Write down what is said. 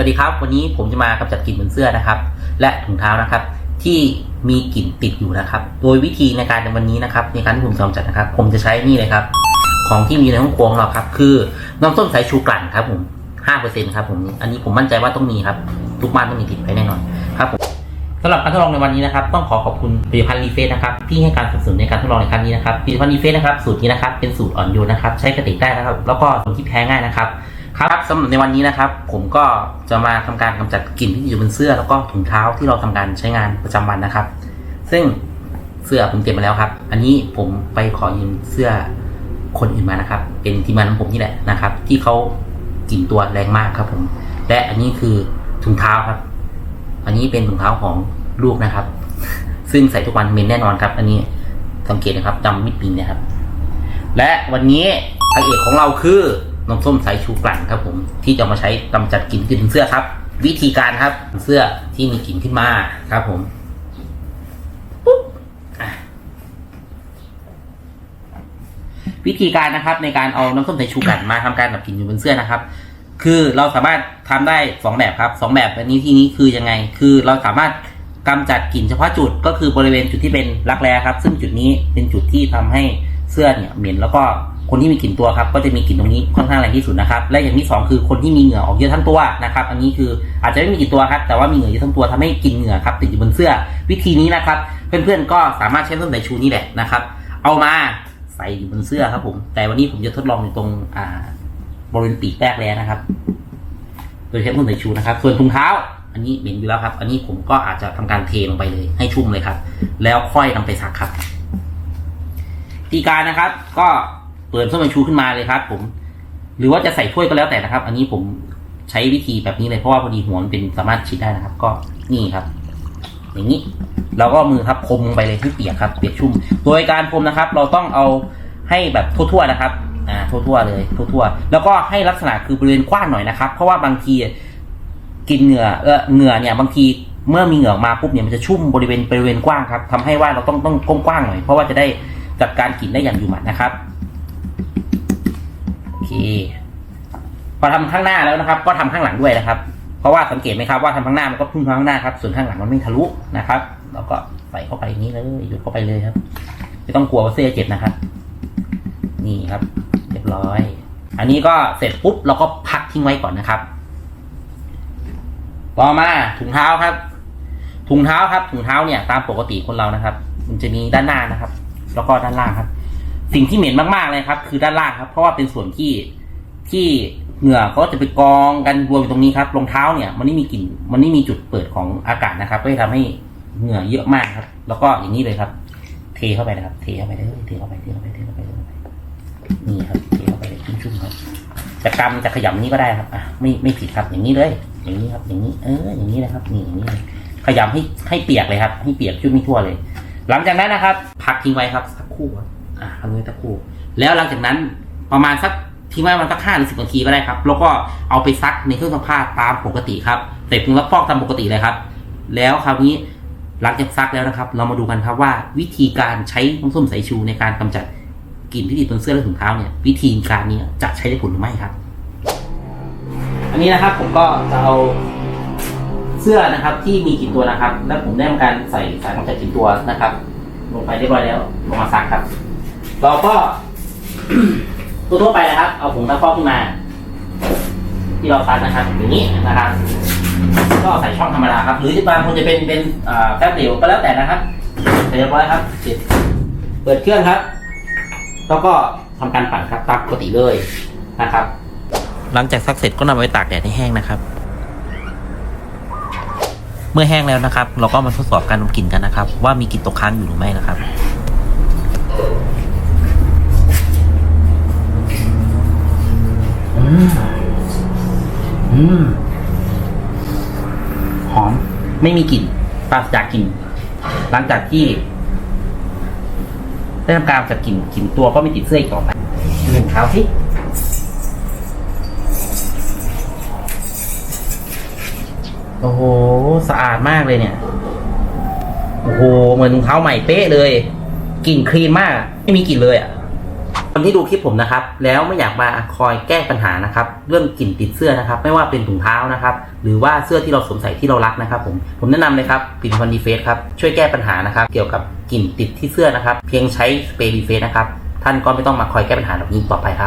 วัสดีครับวันนี้ผมจะมากำจัดกลิ่นบนเสื้อนะครับ และถุงเท้านะครับ ที่มีกลิ่นติดอยู่นะครับ โดยวิธีในการในวันนี้นะครับในการที่ผมจะกำจัดนะครับ ผมจะใช้นี่เลยครับ ของที่มีในห้องครัวของเราครับ คือน้ำส้มสายชูกลั่นครับผมห้าเปอร์เซ็นต์ครับผมอันนี้ผมมั่นใจว่าต้องมีครับ ทุกบ้านต้องมีติดไปแน่นอนครับผมสำหรับการทดลองในวันนี้นะครับ ต้องขอขอบคุณผลิตภัณฑ์รีเฟสนะครับที่ให้การสนับสนุนในการทดลองในครั้งนี้นะครับผลิตภัณฑ์รีเฟสนะครับสูตรนี้นะครับเป็นสูตรอ่อนโยนนะครับ ใช้กระติกได้นะครับ แล้วก็สูตรที่แพ้ง่ายนะครับ ครับสำหรับในวันนี้นะครับ ผมก็จะมาทำการกำจัดกลิ่นที่อยู่บนเสื้อแล้วก็ถุงเท้าที่เราทำการใช้งานประจำวันนะครับ ซึ่งเสื้อผมเตรียมมาแล้วครับ อันนี้ผมไปขอยืมเสื้อคนอื่นมานะครับ เป็นทีมงานของผมนี่แหละนะครับ ที่เขากลิ่นตัวแรงมากครับ ผม และอันนี้คือถุงเท้าครับ อันนี้เป็นถุงเท้าของลูกนะครับ ซึ่งใส่ทุกวันเม็นแน่นอนครับ อันนี้สังเกตนะครับดำมิดปินนะครับ และวันนี้พระเอกของเราคือ นมส้มสายชูกลั่นครับผมที่จะมาใช้กำจัดกลิ่นขึ้นเสื้อครับ วิธีการครับเสื้อที่มีกลิ่นขึ้นมาครับผมปุ๊บวิธีการนะครับในการเอาน้ำส้มสายชูกลั่นมาทำการดับกลิ่นอยู่บนเสื้อนะครับ คือเราสามารถทำได้สองแบบครับสองแบบอันนี้ที่นี้คือยังไง คือเราสามารถกำจัดกลิ่นเฉพาะจุดก็คือบริเวณจุดที่เป็นรักแร้ครับ ซึ่งจุดนี้เป็นจุดที่ทำให้ เสื้อเนี่ยเหม็นแล้วก็คนที่มีกลิ่นตัวครับ ก็จะมีกลิ่นตรงนี้ค่อนข้างแรงที่สุดนะครับ และอย่างที่สองคือคนที่มีเหงื่อออกเยอะทั้งตัวนะครับ อันนี้คืออาจจะไม่มีกลิ่นตัวครับ แต่ว่ามีเหงื่อเยอะทั้งตัวทำให้กลิ่นเหงื่อครับติดอยู่บนเสื้อ วิธีนี้นะครับ เพื่อนๆก็สามารถใช้ส้นสายชูนี่แหละนะครับ เอามาใส่อยู่บนเสื้อครับผม แต่วันนี้ผมจะทดลองตรงอ่าบริเวณปีกแรกแร้วนะครับ โดยใช้ส้นสายชูนะครับ ส่วนถุงเท้า อันนี้เหม็นอยู่แล้วครับ อันนี้ผมก็อาจจะทำการเทลงไปเลย ให้ชุ่มเลยครับ แล้วค่อยนำไปซักครับ วิธีการนะครับ ก็เปิดส้นสายชูขึ้นมาเลยครับผมหรือว่าจะใส่ถ้วยก็แล้วแต่นะครับ อันนี้ผมใช้วิธีแบบนี้เลยเพราะว่าพอดีหัวมันเป็นสามารถชิดได้นะครับ ก็นี่ครับ อย่างนี้ เราก็มือครับพรมไปเลยให้เปียกครับเปียกชุ่ม โดยการพรมนะครับ เราต้องเอาให้แบบทั่วๆนะครับอ่าทั่วๆเลยทั่วๆแล้วก็ให้ลักษณะคือบริเวณกว้างหน่อยนะครับ เพราะว่าบางทีกินเหงื่อเออเหงื่อเนี่ยบางทีเมื่อมีเหงื่อมาปุ๊บเนี่ยมันจะชุ่มบริเวณบริเวณกว้างครับทำให้ว่าเราต้องต้องกว้างๆหน่อยเพราะว่าจะได้ จัดการกลิ่นได้อย่างอยู่หมัดนะครับโอเคพอทำข้างหน้าแล้วนะครับ ก็ทำข้างหลังด้วยนะครับ เพราะว่าสังเกตไหมครับว่าทำข้างหน้ามันก็พุ่งข้างหน้าครับส่วนข้างหลังมันไม่ทะลุนะครับเราก็ใส่เข้าไปอย่างนี้เลยหยุดเข้าไปเลยครับไม่ต้องกลัวว่าเสื้อเจ็บนะครับ นี่ครับ เรียบร้อย อันนี้ก็เสร็จปุ๊บเราก็พักทิ้งไว้ก่อนนะครับต่อมาถุงเท้าครับถุงเท้าครับถุงเท้าเนี่ยตามปกติคนเรานะครับ มันจะมีด้านหน้านะครับ แล้วก็ด้านล่างครับ สิ่งที่เหม็นมากๆเลยครับ คือด้านล่างครับ เพราะว่าเป็นส่วนที่ที่เหงื่อเขาจะไปกองกันรวมอยู่ตรงนี้ครับรองเท้าเนี่ย มันไม่มีกลิ่นมันไม่มีจุดเปิดของอากาศนะครับ ก็จะทำให้เหงื่อเยอะมากครับ แล้วก็อย่างนี้เลยครับ เทเข้าไปนะครับ เทเข้าไปเลยเทเข้าไปเทเข้าไปเทเข้าไปเทเข้าไปนี่ครับเทเข้าไปเลยชุ่มๆครับจะกำจะขยำนี้ก็ได้ครับอะไม่ไม่ผิดครับอย่างนี้เลย อย่างนี้ครับ อย่างนี้ เอออย่างนี้นะครับ นี่อย่างนี้เลยขยำให้ให้เปียกเลยครับ ให้เปียกชุ่มไม่ทั่วเลย หลังจากนั้นนะครับ พักทิ้งไว้ครับสักครู่อะพักไว้สักครู่ แล้วหลังจากนั้นประมาณสักทิ้งไว้มันสักห้าหรือสิบนาทีก็ได้ครับ แล้วก็เอาไปซักในเครื่องซักผ้าตามปกติครับใส่ผงซักฟอกตามปกติเลยครับ แล้วคราวนี้หลังจากซักแล้วนะครับ เรามาดูกันครับว่าวิธีการใช้น้ำส้มสายชูในการกำจัดกลิ่นที่ติดบนเสื้อและถุงเท้าเนี่ยวิธีการนี้จะใช้ได้ผลหรือไม่ครับ อันนี้นะครับผมก็จะเอา เสื้อนะครับที่มีกลิ่นตัวนะครับ แล้วผมได้ทำการใส่สารกำจัดกลิ่นตัวนะครับ ลงไปเรียบร้อยแล้วลงมาซักครับ เราก็ตัวทั่วไปนะครับ เอาผงซักฟอกขึ้นมา ที่เราซักนะครับอย่างนี้นะครับ ก็ใส่ช่องธรรมดาครับ หรือบางคนจะเป็นเป็นแป๊บเดียวก็แล้วแต่นะครับเสร็จเรียบร้อยครับเสร็จเปิดเครื่องครับ แล้วก็ทำการปั่นครับตามปกติเลยนะครับ หลังจากซักเสร็จก็นำไปตากแดดให้แห้งนะครับ เมื่อแห้งแล้วนะครับ เราก็มาทดสอบการดมกลิ่นกันนะครับ ว่ามีกลิ่นตกค้างอยู่หรือไม่นะครับอืมอืมหอม ไม่มีกลิ่นปราศจากกลิ่นหลังจากที่ได้ทำการจัดกลิ่นกลิ่นตัวก็ไม่ติดเสื้ออีกต่อไปหนึ่งเท้าสิ โอ้โห สะอาดมากเลยเนี่ย โอ้โห เหมือนรองเท้าใหม่เป๊ะเลย กลิ่นคลีนมาก ไม่มีกลิ่นเลยอะคนที่ดูคลิปผมนะครับ แล้วไม่อยากมาคอยแก้ปัญหานะครับ เรื่องกลิ่นติดเสื้อนะครับ ไม่ว่าเป็นถุงเท้านะครับ หรือว่าเสื้อที่เราสวมใส่ที่เรารักนะครับ ผมผมแนะนำเลยครับผลิตภัณฑ์ดีเฟสครับช่วยแก้ปัญหานะครับ เกี่ยวกับกลิ่นติดที่เสื้อนะครับ เพียงใช้สเปรย์ดีเฟสนะครับท่านก็ไม่ต้องมาคอยแก้ปัญหาแบบนี้ต่อไปครับ